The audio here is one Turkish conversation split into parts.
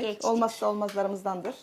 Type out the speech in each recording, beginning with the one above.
Geçtik. Olmazsa olmazlarımızdandır.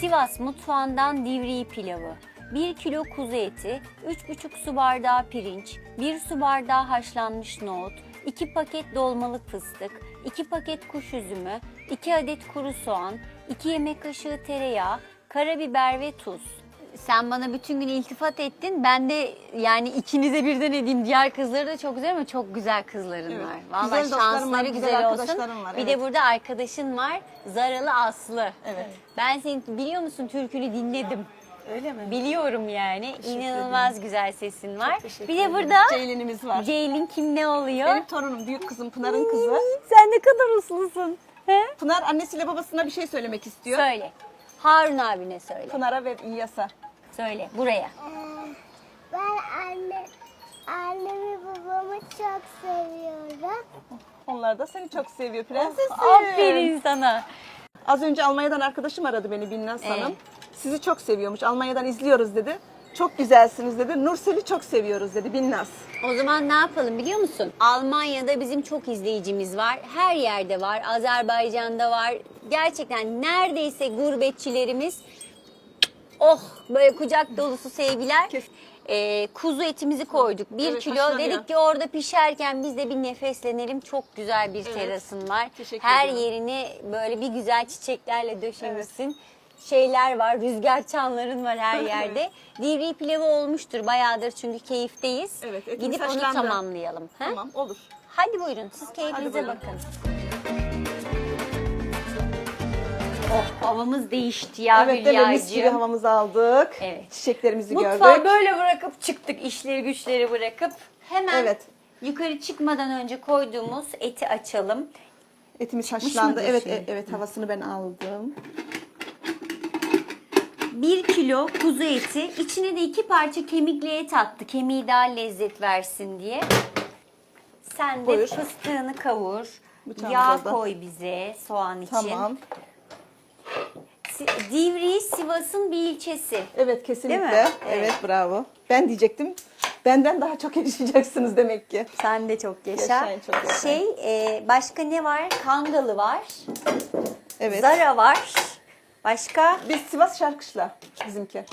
Sivas mutfağından divriği pilavı. 1 kilo kuzu eti, 3,5 su bardağı pirinç, 1 su bardağı haşlanmış nohut, 2 paket dolmalık fıstık, 2 paket kuş üzümü, 2 adet kuru soğan, 2 yemek kaşığı tereyağı, karabiber ve tuz. Sen bana bütün gün iltifat ettin. Ben de yani ikinize birden edeyim. Diğer kızları da çok güzel ama çok güzel kızların Evet. var. Vallahi Güzel dostlarım var, şansları güzel güzel olsun. arkadaşlarım var, Bir de evet. burada arkadaşın var. Zaralı Aslı. Evet. Ben senin biliyor musun türkünü dinledim. Öyle mi? Biliyorum yani. İnanılmaz güzel sesin var. Bir de burada Ceylin'imiz var. Ceylin kim ne oluyor? Benim torunum, büyük kızım Pınar'ın kızı. Sen ne kadar uslusun. He? Pınar annesiyle babasına bir şey söylemek istiyor. Söyle. Harun abine söyle. Pınar'a ve İlyas'a. Söyle buraya. Ben anne, annemi babamı çok seviyorum. Onlar da seni çok seviyor prensesim. Aferin sana. Az önce Almanya'dan arkadaşım aradı beni Binnaz Hanım. Sizi çok seviyormuş. Almanya'dan izliyoruz dedi. Çok güzelsiniz dedi. Nursel'i çok seviyoruz dedi Binnaz. O zaman ne yapalım biliyor musun? Almanya'da bizim çok izleyicimiz var. Her yerde var. Azerbaycan'da var. Gerçekten neredeyse gurbetçilerimiz oh böyle kucak dolusu sevgiler. Ee, kuzu etimizi koyduk. Bir Evet, kilo. haşlanıyor. Dedik ki orada pişerken biz de bir nefeslenelim. Çok güzel bir terasın var. Teşekkür Her ediyorum. yerini böyle bir güzel çiçeklerle döşemişsin. Şeyler var, rüzgar çanların var her yerde. Divri pilavı olmuştur bayağıdır çünkü keyifteyiz. Evet, etimiz Gidip onu haşlandı. tamamlayalım. Ha? Tamam olur. Hadi buyurun siz keyfinize buyurun. bakın. Oh havamız değişti ya evet değil mi? Mis gibi Hülya'cığım. havamızı aldık. Evet. Çiçeklerimizi Mutfağı gördük. böyle bırakıp çıktık işleri güçleri bırakıp. Hemen Evet. yukarı çıkmadan önce koyduğumuz eti açalım. Etimiz mıdır haşlandı. Evet şimdi? e- evet havasını ben aldım. 1 kilo kuzu eti, içine de iki parça kemikli et attı. Kemiği daha lezzet versin diye. Sen de Buyur. fıstığını kavur. Bıçağımız Yağ orada. koy bize soğan için. Tamam. Si- Divri Sivas'ın bir ilçesi. Evet kesinlikle. Değil mi? Evet. Evet. bravo. Ben diyecektim. Benden daha çok yaşayacaksınız demek ki. Sen de çok yaşa. Yaşayın, çok yaşayın. Şey, e, başka ne var? Kangalı var. Evet. Zara var. Başka? Biz Sivas Şarkışla bizimki.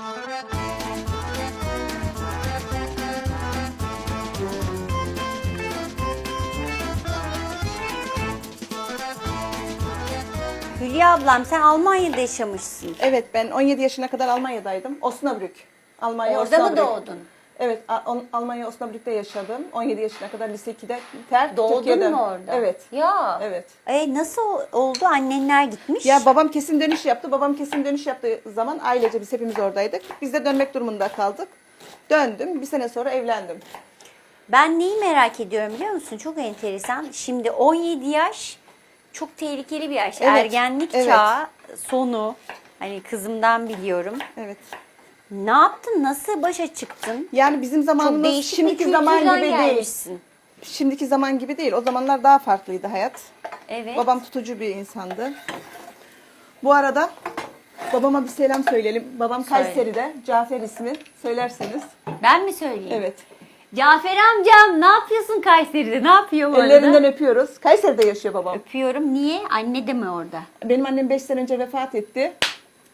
Hülya ablam sen Almanya'da yaşamışsın. Evet ben 17 yaşına kadar Almanya'daydım. Osnabrück. Almanya Orada mı Osnabrück. doğdun? Evet A- Almanya Osnabrück'te yaşadım. 17 yaşına kadar lise 2'de ter Doğdun Türkiye'de. mu orada? Evet. Ya. Evet. E, nasıl oldu? Annenler gitmiş. Ya babam kesin dönüş yaptı. Babam kesin dönüş yaptığı zaman ailece biz hepimiz oradaydık. Biz de dönmek durumunda kaldık. Döndüm. Bir sene sonra evlendim. Ben neyi merak ediyorum biliyor musun? Çok enteresan. Şimdi 17 yaş çok tehlikeli bir yaş. Evet, Ergenlik evet. çağı sonu. Hani kızımdan biliyorum. Evet. Ne yaptın? Nasıl başa çıktın? Yani bizim zamanımız değişik bir şimdiki zaman kültürden gibi değil. gelmişsin. Şimdiki zaman gibi değil. O zamanlar daha farklıydı hayat. Evet. Babam tutucu bir insandı. Bu arada babama bir selam söyleyelim. Babam Söyle. Kayseri'de. Cafer ismi söylerseniz. Ben mi söyleyeyim? Evet. Cafer amcam ne yapıyorsun Kayseri'de? Ne yapıyor bu arada? Ellerinden öpüyoruz. Kayseri'de yaşıyor babam. Öpüyorum. Niye? Anne de mi orada? Benim annem 5 sene önce vefat etti.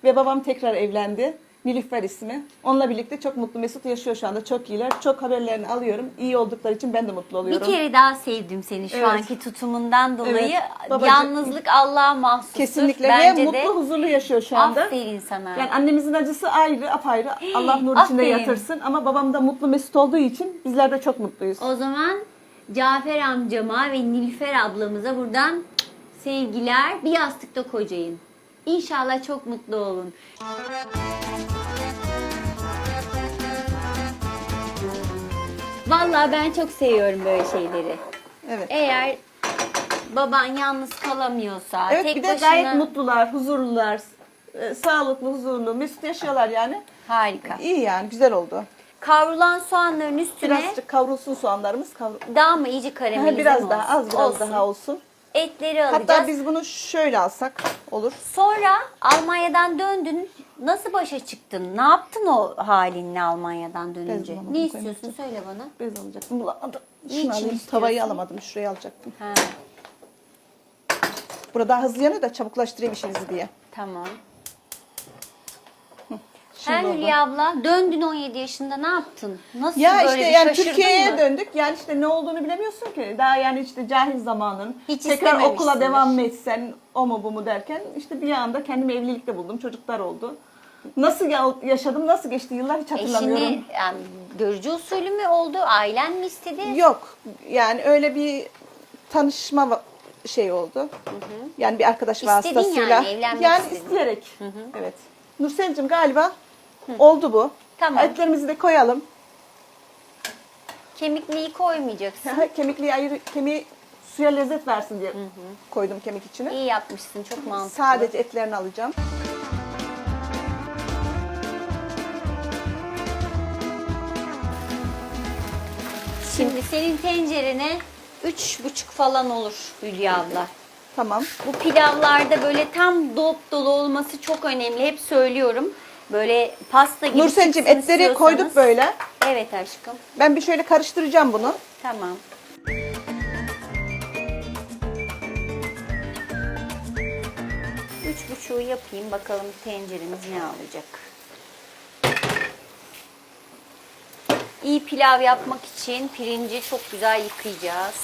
Ve babam tekrar evlendi. Nilüfer ismi. Onunla birlikte çok mutlu mesut yaşıyor şu anda. Çok iyiler. Çok haberlerini alıyorum. İyi oldukları için ben de mutlu Bir oluyorum. kere daha sevdim seni şu Evet. anki tutumundan dolayı. Evet, babacığım. Yalnızlık Allah'a mahsustur. Kesinlikle Bence ve de. mutlu huzurlu yaşıyor şu anda. Aferin sana. Yani annemizin acısı ayrı, apayrı. Allah nur içinde aferin. yatırsın. Ama babam da mutlu mesut olduğu için bizler de çok mutluyuz. O zaman Cafer amcama ve Nilüfer ablamıza buradan sevgiler. Bir yastıkta kocayın. İnşallah çok mutlu olun. Vallahi ben çok seviyorum böyle şeyleri. Evet. Eğer baban yalnız kalamıyorsa, Evet tek bir de başına gayet mutlular, huzurlular, e, sağlıklı, huzurlu, mesut yaşıyorlar yani. harika. İyi yani güzel oldu. Kavrulan soğanların üstüne Birazcık kavrulsun soğanlarımız. Kavrul... daha mı iyice karamelize biraz mi daha olsun? az biraz Olsun. daha olsun. Etleri alacağız. Hatta biz bunu şöyle alsak olur. Sonra Almanya'dan döndün. Nasıl başa çıktın? Ne yaptın o halinle Almanya'dan dönünce? Bez Ne istiyorsun? Söyle bana. Bez alacaktım bulamadım. Şunu alayım. Tavayı alamadım. Şuraya alacaktım. Ha. Burada hızlı yanıyor da çabuklaştırayım işinizi diye. Tamam. Şimdi Sen. Hülya abla döndün 17 yaşında ne yaptın? Nasıl Ya böyle işte bir yani şaşırdın Türkiye'ye mı? döndük. Yani işte ne olduğunu bilemiyorsun ki. Daha yani işte cahil zamanın. Hiç Tekrar istememişsindir. okula devam etsen o mu bu mu derken işte bir anda kendimi evlilikte buldum. Çocuklar oldu. Nasıl ya- yaşadım, nasıl geçti yıllar hiç hatırlamıyorum. Eşini yani görücü usulü mü oldu? Ailen mi istedi? Yok. Yani öyle bir tanışma va- şey oldu. Yani bir arkadaş İstedin vasıtasıyla. yani, evlenmek Yani istedin. isteyerek. Evet. Nursel'cim galiba oldu bu. Tamam. Etlerimizi de koyalım. Kemikliği koymayacaksın. Kemikliği ayrı, kemiği suya lezzet versin diye koydum kemik içine. İyi yapmışsın çok mantıklı. Sadece etlerini alacağım. Şimdi senin tencerene üç buçuk falan olur Hülya abla. Tamam. Bu pilavlarda böyle tam dop dolu olması çok önemli. Hep söylüyorum. Böyle pasta gibi Nursel'cim çıksın etleri istiyorsanız- koyduk böyle. Evet aşkım. Ben bir şöyle karıştıracağım bunu. Tamam. Üç buçuğu yapayım. Bakalım tenceremiz ne alacak. İyi pilav yapmak için pirinci çok güzel yıkayacağız.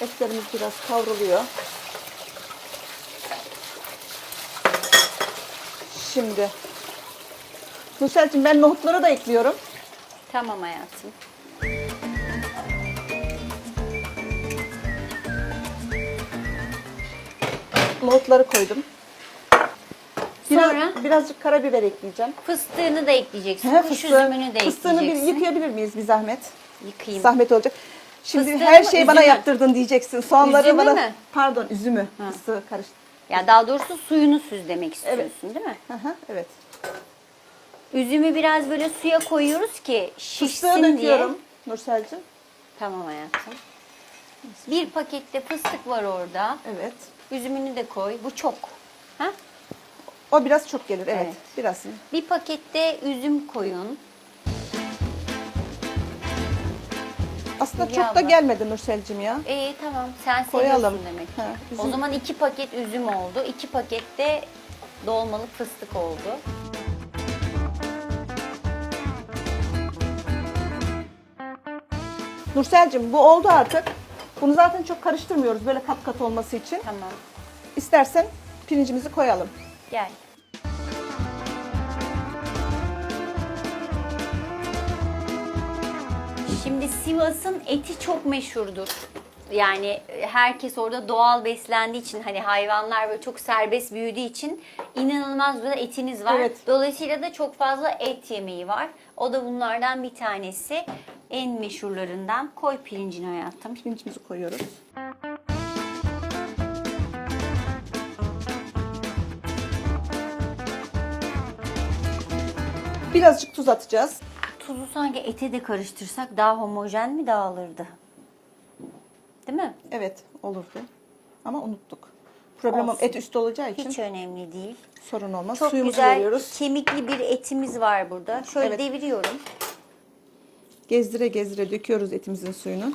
Etlerimiz biraz kavruluyor. Şimdi. Nursel'cim ben nohutları da ekliyorum. Tamam hayatım. Nohutları koydum. Biraz, Sonra? birazcık karabiber ekleyeceğim. Fıstığını da ekleyeceksin. He, Kuş fıstığı- üzümünü de Fıstığını bir ekleyeceksin. yıkayabilir miyiz bir zahmet? Yıkayayım. Zahmet olacak. Şimdi Fıstığını her mı, şeyi bana üzümü? yaptırdın diyeceksin. Soğanları Üzümü bana... mü? Pardon üzümü. Fıstığı karıştı. Ya daha doğrusu suyunu süz demek istiyorsun değil mi? Hı hı, evet. Üzümü biraz böyle suya koyuyoruz ki Fıstığı şişsin diye. döküyorum Nursel'cim. Tamam hayatım. Bir pakette fıstık var orada. Evet. Üzümünü de koy. Bu çok. Ha? O biraz çok gelir evet. Evet. Biraz. Bir pakette üzüm koyun. Aslında çok da gelmedi Nursel'cim ya. İyi tamam. Sen seviyorsun Koyalım. demek. ki. Ha, o zaman iki paket üzüm oldu. iki pakette dolmalık fıstık oldu. Nursel'cim bu oldu artık. Bunu zaten çok karıştırmıyoruz böyle kat kat olması için. Tamam. İstersen pirincimizi koyalım. Gel. Şimdi Sivas'ın eti çok meşhurdur. Yani herkes orada doğal beslendiği için hani hayvanlar böyle çok serbest büyüdüğü için inanılmaz güzel etiniz var. Evet. Dolayısıyla da çok fazla et yemeği var. O da bunlardan bir tanesi. En meşhurlarından. Koy pirincini hayatım. Pirincimizi koyuyoruz. Birazcık tuz atacağız. Tuzu sanki ete de karıştırsak daha homojen mi dağılırdı? Değil mi? Evet olurdu. Ama unuttuk. Problem Olsun. et üstü olacağı için Hiç önemli değil. sorun olmaz. Çok Suyumuzu güzel veriyoruz. kemikli bir etimiz var burada. Şöyle Evet. deviriyorum. Gezdire gezdire döküyoruz etimizin suyunu.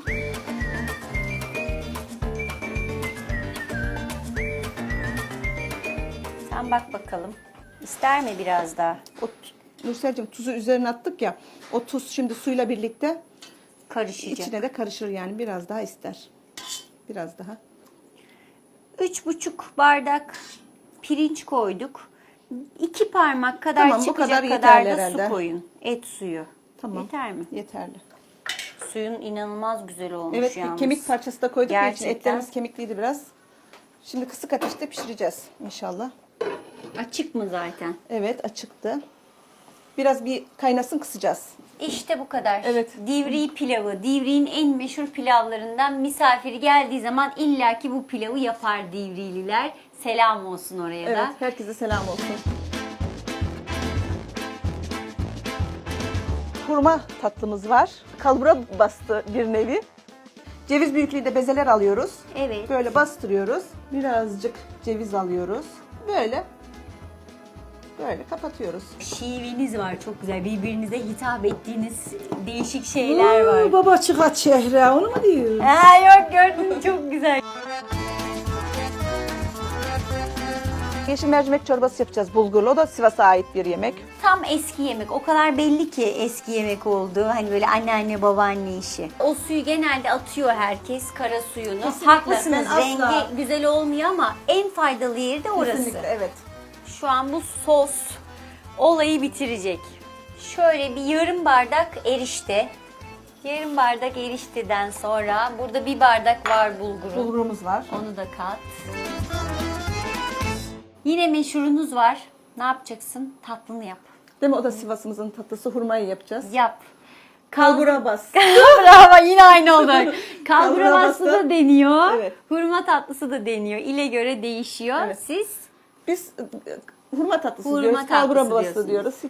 Sen bak bakalım. İster mi biraz daha? O, t- Nursel'cim tuzu üzerine attık ya. O tuz şimdi suyla birlikte Karışacak. içine de karışır yani biraz daha ister. Biraz daha. Üç buçuk bardak pirinç koyduk. İki parmak kadar Tamam, bu çıkacak kadar kadar, yeterli da herhalde. su koyun. Et suyu. Tamam. Yeter mi? Yeterli. Suyun inanılmaz güzel olmuş Evet yalnız. kemik parçası da koyduk ya. Gerçekten. Etlerimiz kemikliydi biraz. Şimdi kısık ateşte pişireceğiz inşallah. Açık mı zaten? Evet açıktı. Biraz bir kaynasın kısacağız. İşte bu kadar. Evet. Divri pilavı. Divriğin en meşhur pilavlarından misafiri geldiği zaman illaki bu pilavı yapar Divrililer. Selam olsun oraya Evet da. herkese selam olsun. Hurma tatlımız var. Kalbura bastı bir nevi. Ceviz büyüklüğünde bezeler alıyoruz. Evet. Böyle bastırıyoruz. Birazcık ceviz alıyoruz. Böyle Böyle kapatıyoruz. Şiveniz var çok güzel. Birbirinize hitap ettiğiniz değişik şeyler var. Oo, baba çıka çehre onu mu diyor? Ha yok gördün çok güzel. Yeşil mercimek çorbası yapacağız bulgurlu. O da Sivas'a ait bir yemek. Tam eski yemek. O kadar belli ki eski yemek oldu. Hani böyle anneanne babaanne işi. O suyu genelde atıyor herkes kara suyunu. Kesinlikle. Haklısınız. Ben asla- Rengi güzel olmuyor ama en faydalı yeri de orası. Kesinlikle evet. Şu an bu sos olayı bitirecek. Şöyle bir yarım bardak erişte. Yarım bardak erişteden sonra burada bir bardak var bulguru. Bulgurumuz var. Onu da kat. Yine meşhurunuz var. Ne yapacaksın? Tatlını yap. Değil mi? O da Sivas'ımızın tatlısı hurmayı yapacağız. Yap. Kalbura bas. Bravo yine aynı oldu. Kalbura bastı. da deniyor. Evet. Hurma tatlısı da deniyor. İle göre değişiyor. Evet. Siz Biz e, hurma tatlısı Hurma diyoruz. Tatlısı diyorsunuz. diyoruz. Hiç